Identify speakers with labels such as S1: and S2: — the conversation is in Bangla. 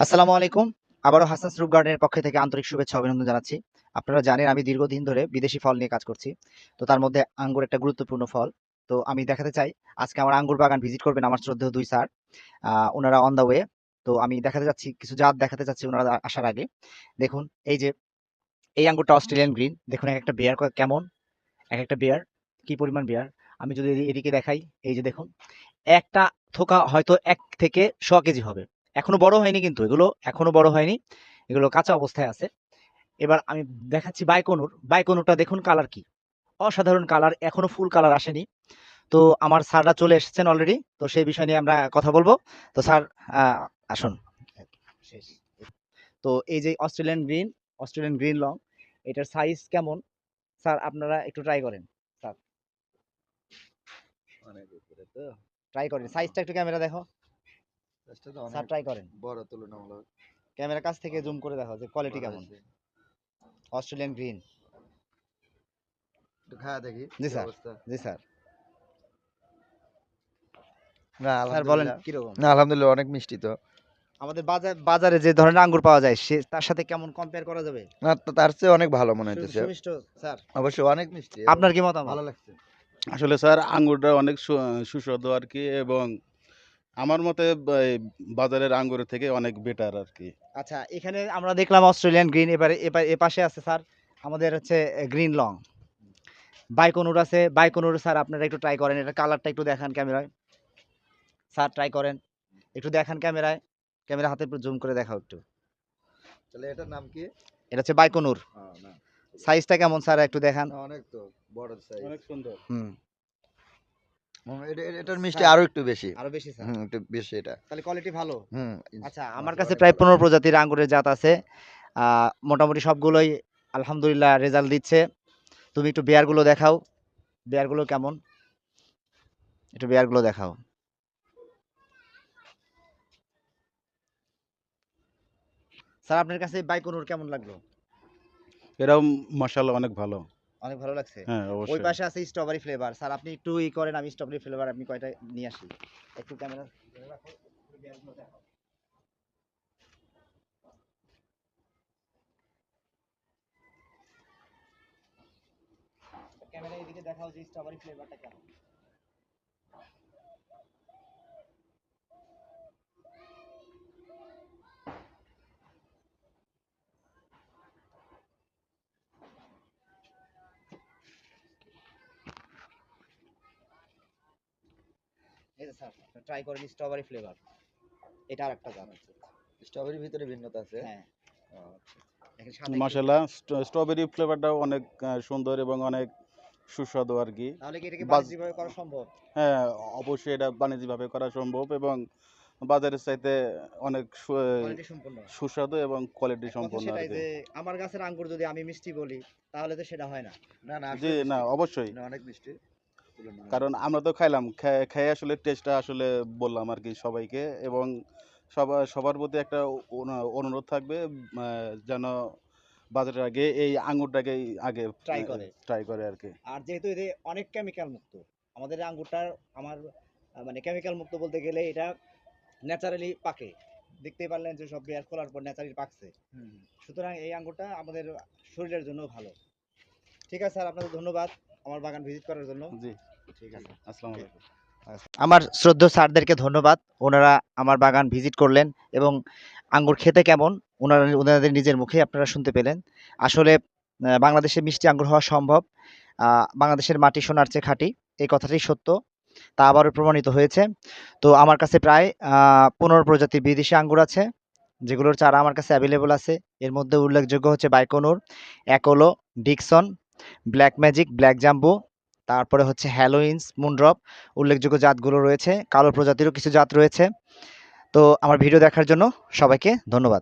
S1: আসসালামু আলাইকুম। আবারও হাসান রুপ গার্ডেনের পক্ষ থেকে আন্তরিক শুভেচ্ছা, অভিনন্দন জানাচ্ছি। আপনারা জানেন আমি দীর্ঘদিন ধরে বিদেশি ফল নিয়ে কাজ করছি। তো তার মধ্যে আঙ্গুর একটা গুরুত্বপূর্ণ ফল। তো আমি দেখাতে চাই, আজকে আমার আঙ্গুর বাগান ভিজিট করবেন আমার শ্রদ্ধেয় দুই স্যার। ওনারা অন দ্য ওয়ে তো আমি দেখাতে যাচ্ছি, কিছু জাত দেখাতে চাচ্ছি ওনারা আসার আগে। দেখুন, এই যে, এই আঙ্গুরটা অস্ট্রেলিয়ান গ্রিন দেখুন, এক একটা বেয়ার কেমন? এক একটা বেয়ার কি পরিমাণ বেয়ার আমি যদি এদি- এদিকে দেখাই, এই যে দেখুন, একটা থোকা হয়তো এক থেকে শ কেজি হবে। এখনও বড় হয়নি কিন্তু এগুলো এখনও বড় হয়নি। এগুলো কাঁচা অবস্থায় আছে। এবার আমি দেখাচ্ছি বাইকনুর। বাইকনুরটা দেখুন কালার কি। অসাধারণ কালার এখনও ফুল কালার আসেনি। তো আমার স্যাররা চলে এসেছেন অলরেডি তো সেই বিষয় নিয়ে আমরা কথা বলব। তো স্যার আসুন। তো এই যে Australian green Australian green long এটার সাইজ কেমন? স্যার আপনারা একটু ট্রাই করেন। স্যার। ট্রাই করেন। সাইজটা একটু ক্যামেরা দেখো। স্যার ট্রাই করেন।
S2: বড় তুলনামূলক।
S1: ক্যামেরা কাছ থেকে জুম করে দেখো যে কোয়ালিটি কেমন। অস্ট্রেলিয়ান গ্রিন
S2: একটু খাওয়া দেখি
S1: জি স্যার। জি স্যার।
S2: না
S1: স্যার বলেন
S2: আলহামদুলিল্লাহ
S1: কীরকম?
S2: না আলহামদুলিল্লাহ অনেক মিষ্টি তো।
S1: আমাদের বাজার বাজারে যে ধরনের আঙ্গুর পাওয়া যায় সে তার সাথে কেমন কম্পেয়ার করা যাবে?
S2: না তো তার চেয়ে অনেক ভালো মনে হইতেছে।
S1: স্যার।
S2: অবশ্যই অনেক মিষ্টি।
S1: আপনার কি মতামত?
S2: ভালো লাগছে।
S3: আসলে স্যার আঙ্গুরটা অনেক সুস্বাদু আর কি এবং আমার মতে বাজারের আঙ্গুরের থেকে অনেক বেটার আর কি
S1: আচ্ছা এখানে আমরা দেখলাম অস্ট্রেলিয়ান গ্রিন এবারে এবার এ পাশে আছে স্যার আমাদের হচ্ছে গ্রিন লং বাইকনুর আছে বাইকনুর স্যার আপনারা একটু ট্রাই করেন এটা কালারটা একটু দেখান ক্যামেরায় স্যার ট্রাই করেন একটু দেখান ক্যামেরায় ক্যামেরা হাতে জুম করে দেখাও একটু।
S2: তাহলে এটার নাম কি?
S1: এটা হচ্ছে বাইকনুর
S2: হ্যাঁ, না।
S1: সাইজটা কেমন স্যার একটু দেখান।
S2: অনেক তো বড় সাইজ
S3: অনেক সুন্দর।
S1: হুম।
S2: এটার মিষ্টি আরও একটু বেশি।
S1: আরও বেশি স্যার।
S2: একটু বেশি এটা।
S1: তাহলে কোয়ালিটি ভালো?
S2: হুম
S1: আচ্ছা আমার কাছে প্রায় পনেরো প্রজাতির আঙ্গুরের জাত আছে। আহ, মোটামুটি সবগুলোই আলহামদুলিল্লাহ রেজাল্ট দিচ্ছে। তুমি একটু বেয়ারগুলো দেখাও। বেয়ারগুলো কেমন? একটু বেয়ারগুলো দেখাও। স্যার আপনার কাছে বাইকনুর কেমন লাগল?
S3: এরাও মশালা অনেক ভালো।
S1: অনেক ভালো লাগছে।
S3: হ্যাঁ
S1: ওই পাশে আছে স্ট্রবেরি ফ্লেভার স্যার আপনি একটু ই করেন আমি স্ট্রবেরি ফ্লেভার আপনি কয়টা নিয়ে আসি? একটু ক্যামেরা ক্যামেরা এদিকে দেখাও যে স্ট্রবেরি ফ্লেভারটা কেমন। এই যে স্যার ট্রাই করেন স্ট্রবেরি ফ্লেভার এটা আর একটা আছে।
S2: স্ট্রবেরির ভিতরে ভিন্নতা আছে।
S1: হ্যাঁ।
S2: আচ্ছা।
S3: মশালা স্ট্রবেরি ফ্লেভারটাও অনেক সুন্দর এবং অনেক সুস্বাদু আর কি।
S1: তাহলে কি এটাকে বাণিজ্যিকভাবে করা সম্ভব?
S3: হ্যাঁ অবশ্যই এটা বাণিজ্যিকভাবে করা সম্ভব এবং বাজারের চাইতে অনেক সুস্বাদু এবং কোয়ালিটি সম্পন্ন আর
S1: সেটাই
S3: কি।
S1: আমার গাছের আঙ্গুর যদি আমি মিষ্টি বলি তাহলে তো সেটা হয় না।
S2: না না
S3: জি না অবশ্যই।
S2: না, অনেক মিষ্টি।
S3: কারণ আমরা তো খাইলাম খেয়ে আসলে টেস্টটা আসলে বললাম আর কি সবাইকে এবং সবার সবার প্রতি একটা অনুরোধ থাকবে যেন বাজারের আগে এই আঙুরটাকে আগে
S1: Try করে।
S3: ট্রাই করে আর কি।
S1: আর যেহেতু এতে অনেক কেমিক্যাল মুক্ত আমাদের আঙ্গুরটার আমার মানে কেমিক্যাল মুক্ত বলতে গেলে এটা ন্যাচারালি পাকে। দেখতেই পারলেন যে সব বেয়ার খোলার পর ন্যাচারালি পাকছে।
S2: হুম।
S1: সুতরাং এই আঙ্গুরটা আমাদের শরীরের জন্য ভালো। ঠিক আছে স্যার আপনাদের ধন্যবাদ আমার বাগান ভিজিট করার জন্য।
S3: জি।
S1: ঠিক আছে
S3: আসসালামু আলাইকুম।
S1: আমার শ্রদ্ধ স্যারদেরকে ধন্যবাদ ওনারা আমার বাগান ভিজিট করলেন এবং আঙ্গুর খেতে কেমন ওনারা ওনাদের নিজের মুখে আপনারা শুনতে পেলেন। আসলে বাংলাদেশে মিষ্টি আঙ্গুর হওয়া সম্ভব বাংলাদেশের মাটি সোনার চেয়ে খাঁটি এই কথাটাই সত্য তা আবারও প্রমাণিত হয়েছে। তো আমার কাছে প্রায় পনেরো প্রজাতির বিদেশি আঙ্গুর আছে যেগুলোর চারা আমার কাছে অ্যাভেলেবল আছে। এর মধ্যে উল্লেখযোগ্য হচ্ছে বাইকোনোর অ্যাকোলো Dickson black magic black jumbo তারপরে হচ্ছে হ্যালোইন্স মুন্ড্রপ উল্লেখযোগ্য জাতগুলো রয়েছে, কালো প্রজাতিরও কিছু জাত রয়েছে। তো আমার ভিডিও দেখার জন্য সবাইকে ধন্যবাদ।